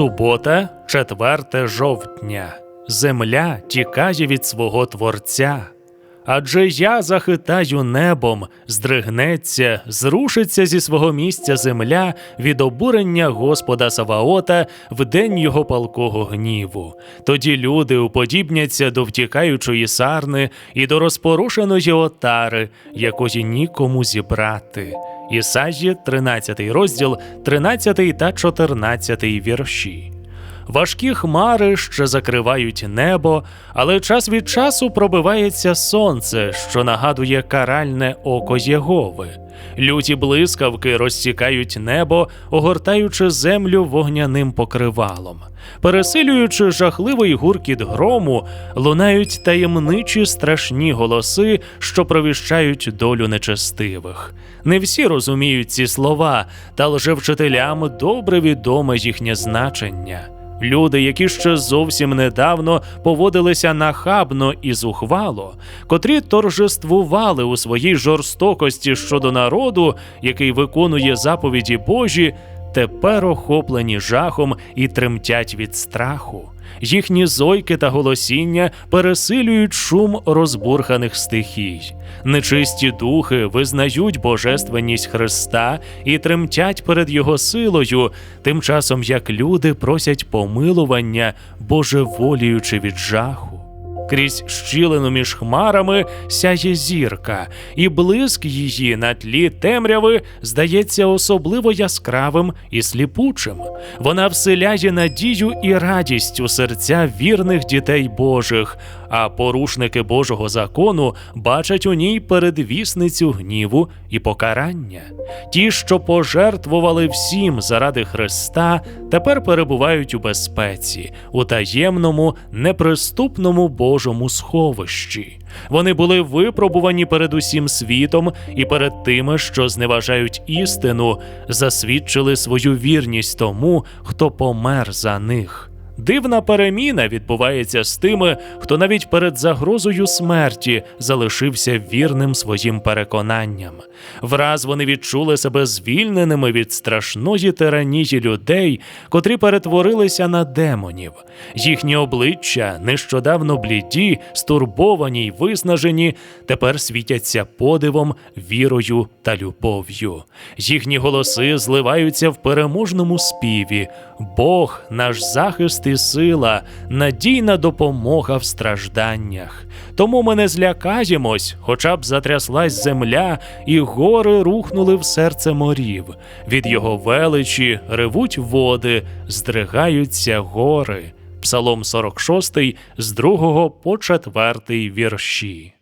Субота, 4 жовтня. Земля тікає від свого Творця. Адже я захитаю небом, здригнеться, зрушиться зі свого місця земля від обурення Господа Саваота в день його палкого гніву. Тоді люди уподібняться до втікаючої сарни і до розпорушеної отари, якої нікому зібрати. Ісаї, 13 розділ, 13 та 14 вірші. Важкі хмари ще закривають небо, але час від часу пробивається сонце, що нагадує каральне око Єгови. Люті блискавки розсікають небо, огортаючи землю вогняним покривалом. Пересилюючи жахливий гуркіт грому, лунають таємничі страшні голоси, що провіщають долю нечестивих. Не всі розуміють ці слова, та лжевчителям добре відоме їхнє значення. Люди, які ще зовсім недавно поводилися нахабно і зухвало, котрі торжествували у своїй жорстокості щодо народу, який виконує заповіді Божі, тепер охоплені жахом і тремтять від страху. Їхні зойки та голосіння пересилюють шум розбурханих стихій. Нечисті духи визнають божественність Христа і тремтять перед Його силою, тим часом як люди просять помилування, божеволіючи від жаху. Крізь щілину між хмарами сяє зірка, і блиск її на тлі темряви здається особливо яскравим і сліпучим. Вона вселяє надію і радість у серця вірних дітей Божих, а порушники Божого закону бачать у ній передвісницю гніву і покарання. Ті, що пожертвували всім заради Христа, тепер перебувають у безпеці, у таємному, неприступному Божому сховищі. Вони були випробувані перед усім світом і перед тими, що зневажають істину, засвідчили свою вірність тому, хто помер за них. Дивна переміна відбувається з тими, хто навіть перед загрозою смерті залишився вірним своїм переконанням. Враз вони відчули себе звільненими від страшної тиранії людей, котрі перетворилися на демонів. Їхні обличчя, нещодавно бліді, стурбовані й виснажені, тепер світяться подивом, вірою та любов'ю. Їхні голоси зливаються в переможному співі. Бог, наш захист і сила, надійна допомога в стражданнях. Тому ми не злякаємось, хоча б затряслась земля, і гори рухнули в серце морів. Від його величі ревуть води, здригаються гори. Псалом 46 з 2 по 4 вірші.